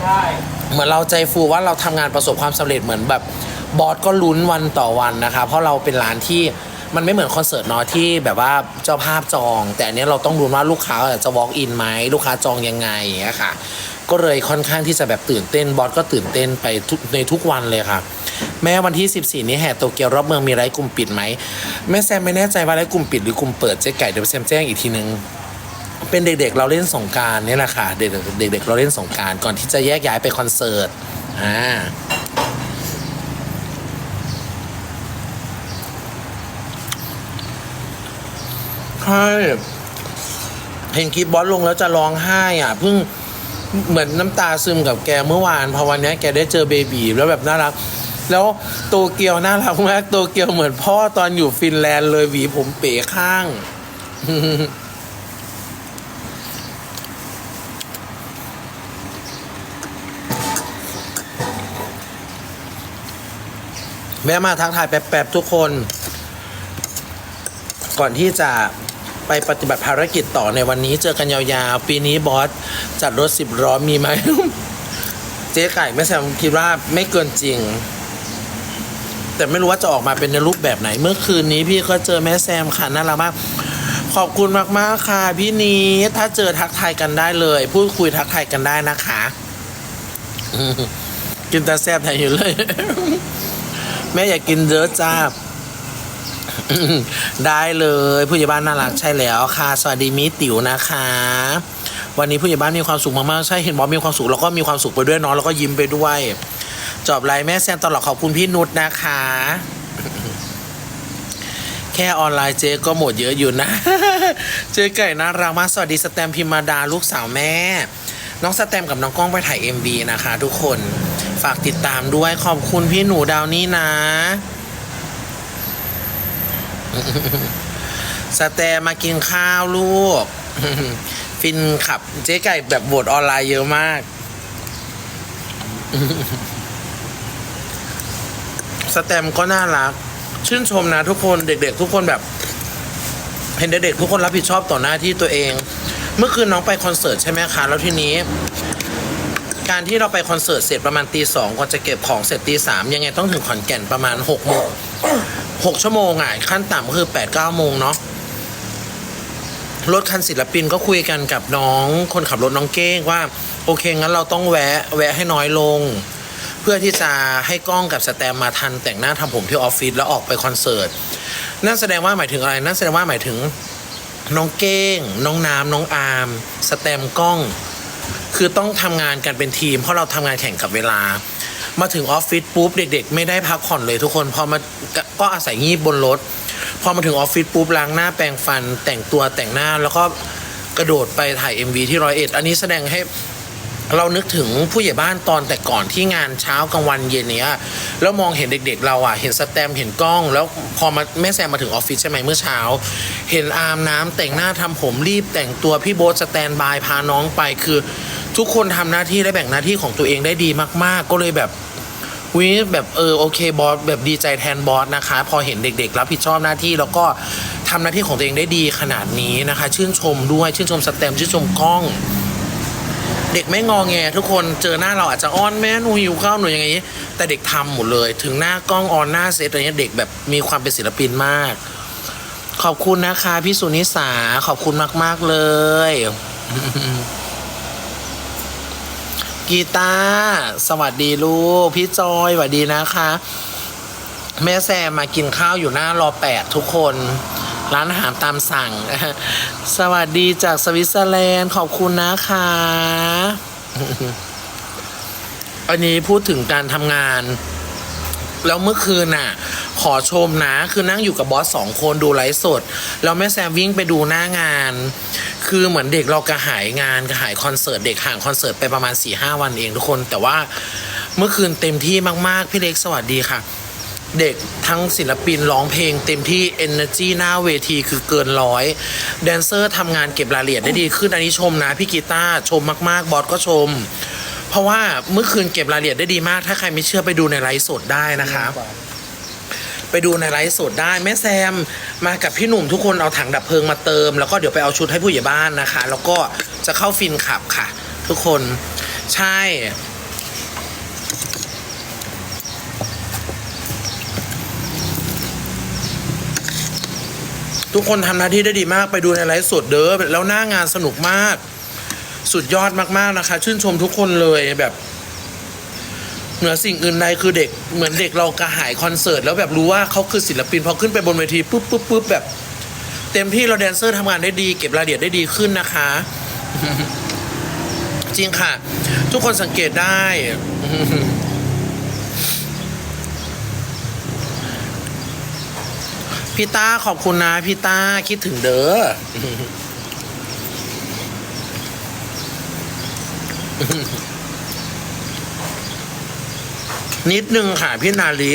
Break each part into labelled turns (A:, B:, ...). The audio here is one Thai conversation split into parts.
A: ใช่
B: เหมือนเราใจฟูว่าเราทำงานประสบความสำเร็จเหมือนแบบบอสก็ลุ้นวันต่อวันนะคะ เพราะเราเป็นร้านที่มันไม่เหมือนคอนเสิร์ตเนาะที่แบบว่าเจ้าภาพจอง แต่อันเนี้ยเราต้องรู้ว่าลูกค้าจะ walk in ไหมลูกค้าจองยังไงอย่างเงี้ยค่ะ ก็เลยค่อนข้างที่จะแบบตื่นเต้นบอสก็ตื่นเต้นไปทุกในทุกวันเลยค่ะ แม้วันที่ 14 นี้แห่โตเกียวรอบเมืองมีไลฟ์กลุ่มปิดไหมแม่แซมไม่แน่ใจว่าไลฟ์กลุ่มปิดหรือกลุ่มเปิดเจ๊ไก่เดี๋ยวแซมแจ้งอีกทีนึง เป็นเด็กๆ เราเล่นสงกรารนี่ยแหละค่ะ เด็กๆเด็กๆเราเล่นสงกรารก่อนที่จะแยกย้ายไปคอนเสิร์ตอ่าใช่เห็นคลิปบอสลงแล้วจะร้องไห้อะเพิ่งเหมือนน้ำตาซึมกับแกเมื่อวานพอวันเนี้ยแกได้เจอเบบีแล้วแบบน่ารัก แล้วโตเกียวน่ารักมากโตเกียวเหมือนพ่อตอนอยู่ฟินแลนด์เลยหวีผมเป๋ข้าง แวะมาทักทายแป๊บๆทุกคน ก่อนที่จะไปปฏิบัติภารกิจต่อในวันนี้เจอกันยาวๆ ปีนี้บอส จัดรถสิบล้อมีไหม เจ๊ไก่ไม่แซมคิดว่าไม่เกินจริง แต่ไม่รู้ว่าจะออกมาเป็นในรูปแบบไหน เมื่อคืนนี้พี่ก็เจอแม่แซมค่ะน่ารักมาก ขอบคุณมากๆค่ะ พี่นีถ้าเจอทักทายกันได้เลย พูดคุยทักทายกันได้นะคะกินต่แซบแทนอยู่เลย แม่อยากกินเยอะจ้าได้เลยผู้ใหญ่บ้านน่ารักใช่แล้วค่ะ สวัสดีมิติ๋วนะคะ วันนี้ผู้ใหญ่บ้านมีความสุขมากๆใช่เห็นบอสมีความสุขแล้วก็มีความสุขไปด้วยเน้องแล้วก็ยิ้มไปด้วย จอบไลน์แม่แซมตลอดขอบคุณพี่นุชนะคะ แค่ออนไลน์เจ๊ก็หมดเยอะอยู่นะ เจ๊ไก่น่ารักมากสวัสดีสแตมพิมมาดาลูกสาวแม่ น้องสแตมกับน้องก้องไปถ่าย MV นะคะ ทุกคน ฝากติดตามด้วยขอบคุณพี่หนูดาวนี่นะ สแตมมากินข้าวลูก ฟินขับเจ๊ไก่แบบโหวตออนไลน์เยอะมาก สแตมก็น่ารัก ชื่นชมนะทุกคนเด็ก ๆ ทุกคนแบบ เห็นเด็กๆทุกคนรับผิดชอบต่อหน้าที่ตัวเอง เมื่อคืนน้องไปคอนเสิร์ตใช่ไหมคะ แล้วทีนี้ การที่เราไปคอนเสิร์ตเสร็จประมาณตีสองก่อนจะเก็บของเสร็จตีสามยังไงต้องถึงขอนแก่นประมาณหกโมงหกชั่วโมงอะขั้นต่ำก็คือแปดเก้าโมงเนาะรถคันศิลปินก็คุยกันกับน้องคนขับรถน้องเก้งว่า โอเคงั้นเราต้องแวะแวะให้น้อยลง เพื่อที่จะให้กล้องกับสแตมมาทันแต่งหน้าทำผมที่ออฟฟิศแล้วออกไปคอนเสิร์ตนั่นแสดงว่าหมายถึงอะไรนั่นแสดงว่าหมายถึงน้องเก้ง น้องน้ำน้องอาร์มสแตมกล้อง คือต้องทำงานกันเป็นทีม เพราะเราทำงานแข่งกับเวลา มาถึงออฟฟิศปุ๊บเด็ก ๆ ไม่ได้พักผ่อนเลยทุกคนพอมาก็อาศัยงีบบนรถพอมาถึงออฟฟิศปุ๊บล้างหน้าแปรงฟัน แต่งตัวแต่งหน้าแล้วก็กระโดดไปถ่าย MV ที่ร้อยเอ็ดอันนี้แสดงให้เรานึกถึงผู้ใหญ่บ้านตอนแต่ก่อนที่งานเช้ากลางวันเย็นเนี้ยแล้วมองเห็นเด็กๆ เราอะเห็นสแตมป์เห็นกล้อง แล้วพอมาแม่แซมมาถึงออฟฟิศใช่ไหมเมื่อเช้า เห็นอาร์มน้ำแต่งหน้าทำผมรีบแต่งตัวพี่โบ๊ทสแตนบายพาน้องไปคือ ทุกคนทำหน้าที่และแบ่งหน้าที่ของตัวเองได้ดีมาก ๆ ก็เลยแบบวิแบบเออโอเคบอสแบบดีใจแทนบอสนะคะ พอเห็นเด็ก ๆ รับผิดชอบหน้าที่แล้วก็ทำหน้าที่ของตัวเองได้ดีขนาดนี้นะคะ ชื่นชมด้วยชื่นชมสแตมชื่นชมกล้อง เด็กไม่งอแงทุกคนเจอหน้าเราอาจจะอ้อนแม่หนูหิวข้าวหนูอย่างงี้ แต่เด็กทำหมดเลย ถึงหน้ากล้องออนหน้าเซตอะไรเงี้ยเด็กแบบมีความเป็นศิลปินมาก ขอบคุณนะคะพี่สุนิสาขอบคุณมาก ๆเลย กีตาร์สวัสดีลูก พี่จอยสวัสดีนะคะ แม่แซมมากินข้าวอยู่หน้ารอแปดทุกคน ร้านอาหารตามสั่ง สวัสดีจากสวิตเซอร์แลนด์ขอบคุณนะคะอันนี้พูดถึงการทำงาน แล้วเมื่อคืนน่ะ ขอชมนะ คือนั่งอยู่กับบอสสองคนดูไลฟ์สด แล้วแม่แซมวิ่งไปดูหน้างาน คือเหมือนเด็กเรากระหายงานกระหายคอนเสิร์ตเด็กห่างคอนเสิร์ตไปประมาณ4ี่ห้าวันเองทุกคน แต่ว่าเมื่อคืนเต็มที่มากๆ พี่เล็กสวัสดีค่ะ เด็กทั้งศิลปินร้องเพลงเต็มที่ Energy หน้าเวทีคือเกินร้อยแดนเซอร์ทำงานเก็บรายละเอียดได้ดีขึ้นอันนี้ชมนะพี่กีตาร์ชมมากๆ บอสก็ชม เพราะว่าเมื่อคืนเก็บรายละเอียดได้ดีมาก ถ้าใครไม่เชื่อไปดูในไลฟ์สดได้นะคะ ไปดูในไลฟ์สดได้แม่แซมมากับพี่หนุ่มทุกคนเอาถังดับเพลิงมาเติม แล้วก็เดี๋ยวไปเอาชุดให้ผู้ใหญ่บ้านนะคะ แล้วก็จะเข้าฟินขับค่ะ ทุกคนใช่ ทุกคนทำหน้าที่ได้ดีมากไปดูในไลฟ์สดเด้อแล้วหน้างานสนุกมาก สุดยอดมากๆนะคะ ชื่นชมทุกคนเลยแบบเหนือสิ่งอื่นใดคือเด็กเหมือนเด็กเรากระหายคอนเสิร์ตแล้วแบบรู้ว่าเขาคือศิลปินพอขึ้นไปบนเวทีปุ๊บปุ๊บปุ๊บแบบ เต็มที่เราแดนเซอร์ทำงานได้ดี เก็บรายละเอียดได้ดีขึ้นนะคะ จริงค่ะ ทุกคนสังเกตได้พี่ต้าขอบคุณนะพี่ต้าคิดถึงเด้อ นิดนึงค่ะพี่นาลี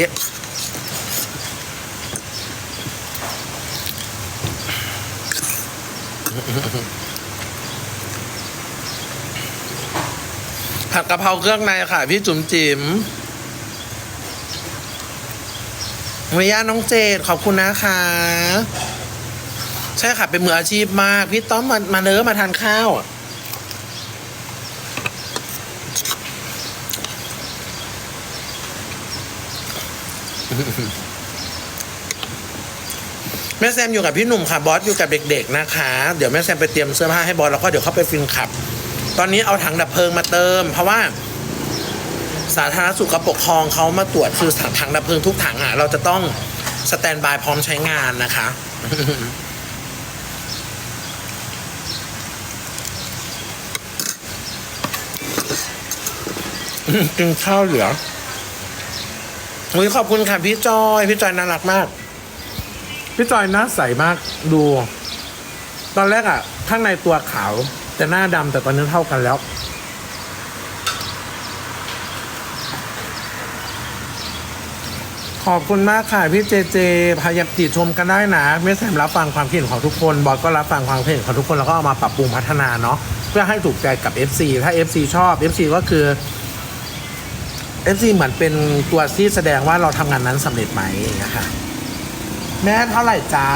B: ผัดกะเพราเครื่องในค่ะ พี่จุ๋มจิ๋มวิยาน้องเจดขอบคุณนะคะ ใช่ค่ะ เป็นมืออาชีพมาก พี่ต้อมมามาเนื้อมาทานข้าวอะ แม่แซมอยู่กับพี่หนุ่มค่ะบอสอยู่กับเด็ก ๆ นะคะ เดี๋ยวแม่แซมไปเตรียมเสื้อผ้าให้บอสแล้วก็เดี๋ยวเข้าไปฟินขับ ตอนนี้เอาถังดับเพลิงมาเติม เพราะว่า สาธารณสุขกับปกครองเขามาตรวจคือถังถังดับเพลิงทุกถังอะเราจะต้องสแตนบายพร้อมใช้งานนะคะกินข้าวเหลือ อุ้ยขอบคุณค่ะพี่จอย พี่จอยน่ารักมาก พี่จอยหน้าใสมากดู ตอนแรกอะข้างในตัวขาวแต่หน้าดำแต่ตอนนี้เท่ากันแล้ว ขอบคุณมากค่ะพี่เจเจ พยายามติชมกันได้นะไม่แซมรับฟังความคิดเห็นของทุกคน บอสก็รับฟังความคิดเห็นของทุกคนแล้วก็เอามาปรับปรุงพัฒนาเนาะเพื่อให้ถูกใจกับ FC ถ้า FC ชอบ FC ก็คือ FC เหมือนเป็นตัวที่แสดงว่าเราทำงานนั้นสำเร็จไหมอย่างเงี้ยค่ะ แม่เท่าไหร่จ๊ะ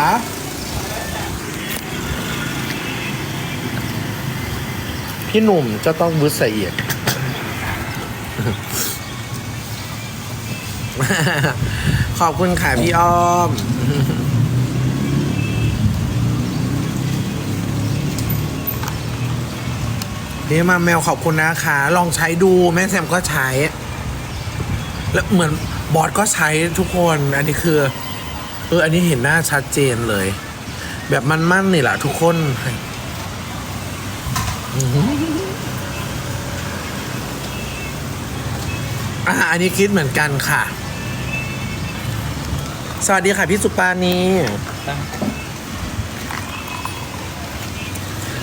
B: พี่หนุ่มจะต้องวุฒิเอียด ขอบคุณค่ะพี่อ้อม นี่มาแมวขอบคุณนะคะ ลองใช้ดูแม่แซมก็ใช้ แล้วเหมือนบอสก็ใช้ทุกคน อันนี้คือ เออ อันนี้เห็นหน้าชัดเจนเลย แบบมันมั่นนี่แหละทุกคนอ่าอันนี้คิดเหมือนกันค่ะ สวัสดีค่ะพี่สุปานี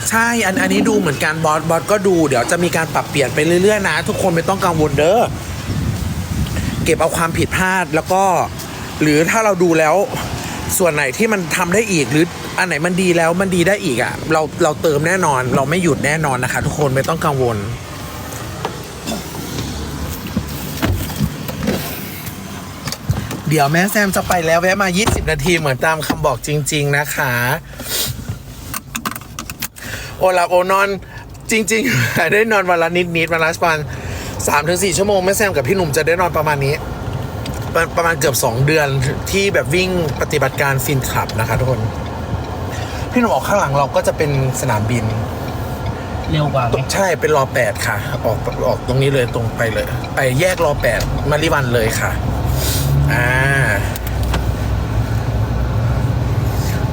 B: ใช่ อันอันนี้ดูเหมือนกันบอสบอสก็ดู เดี๋ยวจะมีการปรับเปลี่ยนไปเรื่อยๆนะ ทุกคนไม่ต้องกังวลเด้อ เก็บเอาความผิดพลาดแล้วก็ หรือถ้าเราดูแล้วส่วนไหนที่มันทำได้อีกหรืออันไหนมันดีแล้วมันดีได้อีกอะ่ะ เราเราเติมแน่นอน เราไม่หยุดแน่นอนนะคะ ทุกคนไม่ต้องกังวล เดี๋ยวแม่แซมจะไปแล้วแวะมา 20 นาทีเหมือนตามคำบอกจริง ๆนะคะ โอลับโอนอนจริงๆได้นอนวันละนิดๆวันละประมาณ สามถึงสี่ชั่วโมงแม่แซมกับพี่หนุ่มจะได้นอนประมาณนี้ประประมาณเกือบสองเดือนที่แบบวิ่งปฏิบัติการฟินคลับนะคะทุกคน พี่หนุ่มออกข้างหลังเราก็จะเป็นสนามบิน
A: เร็วกว่าไหม
B: ใช่เป็นรอแปดค่ะ ออกออกตรงนี้เลยตรงไปเลย ไปแยกรอแปดมาริวันเลยค่ะอ่า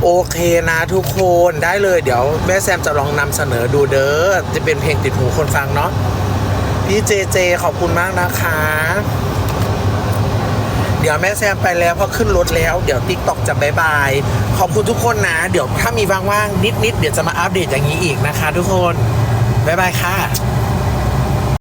B: โอเคนะทุกคนได้เลยเดี๋ยวแม่แซมจะลองนำเสนอดูเด้อจะเป็นเพลงติดหูคนฟังเนาะ พี่เจเจขอบคุณมากนะคะ เดี๋ยวแม่แซมไปแล้วพอขึ้นรถแล้ว เดี๋ยวติ๊กต็อกจะบายบาย ขอบคุณทุกคนนะ เดี๋ยวถ้ามีว่างๆนิดๆเดี๋ยวจะมาอัปเดตอย่างนี้อีกนะคะ ทุกคนบายบายค่ะ